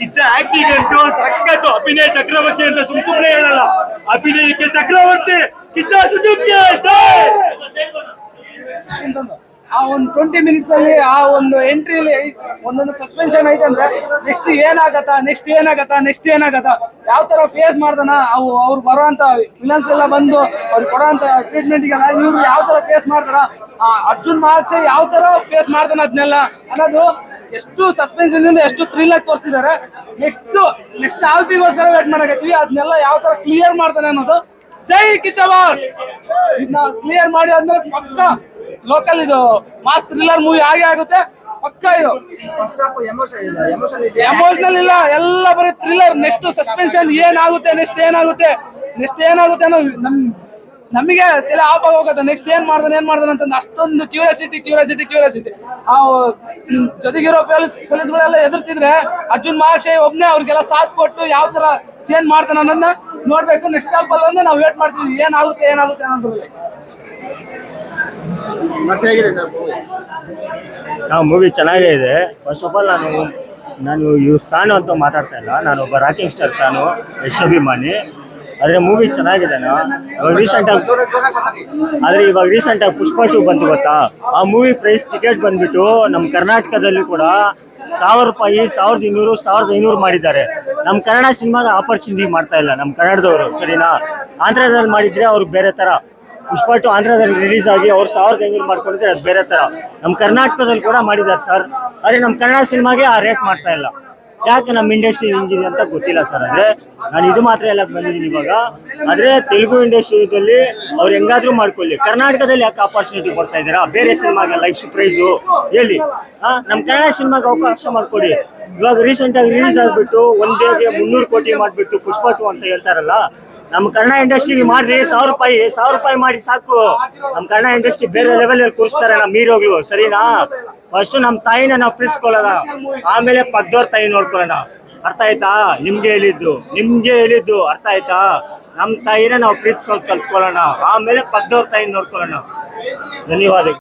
Kichcha acting ಅಂತೂ ಸಖತ್ತು ಅಭಿನಯ ಚಕ್ರವರ್ತಿ ಅಂತ ಸುಮ್ ಸುಮ್ನೆ ಹೇಳಲ್ಲ. ಅಭಿನಯಕ್ಕೆ ಚಕ್ರವರ್ತಿ ಕಿಚ್ಚ ಆ ಒಂದು ಟ್ವೆಂಟಿ ಮಿನಿಟ್ಸ್ ಅಲ್ಲಿ, ಆ ಒಂದು ಎಂಟ್ರಿಲಿ ಒಂದೊಂದು ಸಸ್ಪೆನ್ಷನ್ ಐತೆ ಅಂದ್ರೆ ನೆಕ್ಸ್ಟ್ ಏನಾಗತ್ತಾ ನೆಕ್ಸ್ಟ್ ಏನಾಗತ್ತಾ ನೆಕ್ಸ್ಟ್ ಏನಾಗತ್ತಾ, ಯಾವ ತರ ಫೇಸ್ ಮಾಡ್ದಾನ, ಅವು ಅವ್ರು ಬರುವಂತ ವಿಲನ್ಸ್ ಎಲ್ಲ ಬಂದು ಅವ್ರಿಗೆ ಕೊಡೋಂತ ಟ್ರೀಟ್ಮೆಂಟ್ ಗೆಲ್ಲ ಇವ್ರು ಯಾವ ತರ ಫೇಸ್ ಮಾಡ್ತಾರ? ಅರ್ಜುನ್ ಮಹಾಕ್ಷ ಯಾವ ತರ ಫೇಸ್ ಮಾಡ್ತಾನ ಅದನ್ನೆಲ್ಲ ಅನ್ನೋದು ಎಷ್ಟು ಸಸ್ಪೆನ್ಷನ್ ಇಂದ ಎಷ್ಟು ಥ್ರಿಲ್ ಆಗಿ ತೋರಿಸಿದ್ದಾರೆ ನೆಕ್ಸ್ಟ್ ನೆಕ್ಸ್ಟ್ ಆಲ್ಫಿಗೋಸ್ಕರ ವೇಟ್ ಮಾಡಕತ್ತೀವಿ. ಅದನ್ನೆಲ್ಲ ಯಾವ ತರ ಕ್ಲಿಯರ್ ಮಾಡ್ತಾನೆ ಅನ್ನೋದು ಜೈ ಕಿಚವಾಸ್ ಇದನ್ನ ಕ್ಲಿಯರ್ ಮಾಡಿ ಆದ್ಮೇಲೆ ಪಕ್ಕ ಲೋಕಲ್ ಇದು ಮಾಸ್ ಥ್ರಿಲ್ಲರ್ ಮೂವಿ ಆಗೇ ಆಗುತ್ತೆ. ಪಕ್ಕ ಇದು. ಎಮೋಷನಲ್ ಇಲ್ಲ ಎಲ್ಲ ಬರೀ ಥ್ರಿಲ್ಲರ್ ನೆಕ್ಸ್ಟ್ ಸಸ್ಪೆನ್ಷನ್ ಏನಾಗುತ್ತೆ ನೆಕ್ಸ್ಟ್ ಏನಾಗುತ್ತೆ ನೆಕ್ಸ್ಟ್ ಏನಾಗುತ್ತೆ ಅನ್ನೋ ನಮ್ ನಮಗೆ ತಲೆ ಆಫ್ ಆಗಿ ಹೋಗುತ್ತೆ. ನೆಕ್ಸ್ಟ್ ಏನ್ ಮಾಡ್ದಾನೆ ಏನ್ ಮಾಡ್ದಾನೆ ಅಂತ ಅಷ್ಟೊಂದು ಕ್ಯೂರಿಯಾಸಿಟಿ ಕ್ಯೂರಿಯಾಸಿಟಿ ಕ್ಯೂರಿಯಾಸಿಟಿ ಆ ಜೊತೆಗಿರೋ ಪೊಲೀಸ್ ಪೊಲೀಸ್ಗಳೆಲ್ಲ ಎದುರ್ತಿದ್ರೆ ಅರ್ಜುನ್ ಮಹಾಶಯ ಒಬ್ನೇ ಅವ್ರಿಗೆಲ್ಲ ಸಾಥ್ ಕೊಟ್ಟು ಯಾವ ತರ ಚೇಂಜ್ ಮಾಡ್ತಾನೆ ಅನ್ನೋದನ್ನ ನೋಡ್ಬೇಕು. ನೆಕ್ಸ್ಟ್ ಅಲ್ಲಿ ಅಂದ್ರೆ ನಾವು ವೇಟ್ ಮಾಡ್ತೀವಿ. ಏನಾಗುತ್ತೆ ಏನಾಗುತ್ತೆ ಅನ್ನೋದ್ರಲ್ಲಿ. ನಾವು ಮೂವಿ ಚೆನ್ನಾಗೇ ಇದೆ. ಫಸ್ಟ್ ಆಫ್ ಆಲ್ ನಾನು ನಾನು ಇವ್ರ ಫ್ಯಾನು ಅಂತ ಮಾತಾಡ್ತಾ ಇಲ್ಲ. ನಾನು ಒಬ್ಬ ರಾಕಿಂಗ್ ಸ್ಟಾರ್ ಫ್ಯಾನು ಯಶಾಭಿಮಾನಿ ಆದರೆ ಮೂವಿ ಚೆನ್ನಾಗಿದೆ ರೀಸೆಂಟ್ ಆಗಿ ಆದರೆ ಇವಾಗ ರೀಸೆಂಟಾಗಿ ಪುಷ್ಪ ಟು ಬಂತು ಗೊತ್ತಾ? ಆ ಮೂವಿ ಪ್ರೈಸ್ ಟಿಕೆಟ್ ಬಂದ್ಬಿಟ್ಟು ನಮ್ಮ ಕರ್ನಾಟಕದಲ್ಲಿ ಕೂಡ ಸಾವಿರ ರೂಪಾಯಿ, ಸಾವಿರದ ಇನ್ನೂರು, ಸಾವಿರದ ಐನೂರು ಮಾಡಿದ್ದಾರೆ. ನಮ್ಮ ಕನ್ನಡ ಸಿನಿಮಾದ ಆಪರ್ಚುನಿಟಿ ಮಾಡ್ತಾ ಇಲ್ಲ ನಮ್ಮ ಕನ್ನಡದವರು, ಸರಿನಾ? ಆಂಧ್ರದಲ್ಲಿ ಮಾಡಿದ್ರೆ ಅವ್ರು ಬೇರೆ ಥರ ಪುಷ್ಪ ಟು ಆಂಧ್ರದಲ್ಲಿ ರಿಲೀಸ್ ಆಗಿ ಅವ್ರು ಸಾವಿರದ ಐನೂರು ಮಾಡ್ಕೊಂಡಿದ್ರೆ ಅದು ಬೇರೆ ಥರ ನಮ್ಮ ಕರ್ನಾಟಕದಲ್ಲಿ ಕೂಡ ಮಾಡಿದ್ದಾರೆ ಸರ್. ಆದರೆ ನಮ್ಮ ಕನ್ನಡ ಸಿನಿಮಾಗೆ ಆ ರೇಟ್ ಮಾಡ್ತಾ ಇಲ್ಲ. ಯಾಕೆ ನಮ್ಮ ಇಂಡಸ್ಟ್ರಿ ಹಿಂಗಿದೆ ಅಂತ ಗೊತ್ತಿಲ್ಲ ಸರ್. ಅಂದ್ರೆ ನಾನು ಇದು ಮಾತ್ರ ಎಲ್ಲ ಬಂದಿದ್ದೀನಿ ಇವಾಗ. ಆದ್ರೆ ತೆಲುಗು ಇಂಡಸ್ಟ್ರಿಯಲ್ಲಿ ಅವ್ರು ಹೆಂಗಾದ್ರೂ ಮಾಡ್ಕೊಳ್ಳಿ. ಕರ್ನಾಟಕದಲ್ಲಿ ಯಾಕೆ ಆಪರ್ಚುನಿಟಿ ಕೊಡ್ತಾ ಇದ್ದೀರಾ? ಬೇರೆ ಸಿನಿಮಾಗೆ ಲೈಫ್ ಪ್ರೈಸು ಹೇಳಿ. ಆ, ನಮ್ಮ ಕನ್ನಡ ಸಿನಿಮಾಗೆ ಅವಕಾಶ ಮಾಡ್ಕೊಡಿ. ಇವಾಗ ರೀಸೆಂಟ್ ಆಗಿ ರಿಲೀಸ್ ಆಗಿಬಿಟ್ಟು ಒಂದೇಗೆ ಮುನ್ನೂರು ಕೋಟಿ ಮಾಡಿಬಿಟ್ಟು ಪುಷ್ಪ ಅಂತ ಹೇಳ್ತಾರಲ್ಲ ನಮ್ಮ ಕನ್ನಡ ಇಂಡಸ್ಟ್ರಿಗೆ ಮಾಡ್ರಿ ಸಾವಿರ ರೂಪಾಯಿ ಸಾವಿರ ರೂಪಾಯಿ ಮಾಡಿ ಸಾಕು. ನಮ್ಮ ಕನ್ನಡ ಇಂಡಸ್ಟ್ರಿ ಬೇರೆ ಲೆವೆಲ್ ಅಲ್ಲಿ ಕೂರಿಸ್ತಾರೆ ನಮ್ಮ ಸರಿನಾ? ಫಸ್ಟ್ ನಮ್ಮ ತಾಯಿನ ನಾವು ಪ್ರೀತಿಸ್ಕೊಳ್ಳೋಣ ಆಮೇಲೆ ಪಕ್ಕದವ್ರ ತಾಯಿ ನೋಡ್ಕೊಳ್ಳೋಣ. ಅರ್ಥ ಆಯ್ತಾ? ನಿಮ್ಗೆ ಹೇಳಿದ್ದು. ನಿಮ್ಗೆ ಹೇಳಿದ್ದು. ಅರ್ಥ ಆಯ್ತಾ? ನಮ್ಮ ತಾಯಿನ ನಾವು ಪ್ರೀತಿಸೋದು ಕಲ್ತ್ಕೊಳ್ಳೋಣ. ಆಮೇಲೆ ಪಕ್ಕದವ್ರ ತಾಯಿ ನೋಡ್ಕೊಳ್ಳೋಣ. ಧನ್ಯವಾದಗಳು.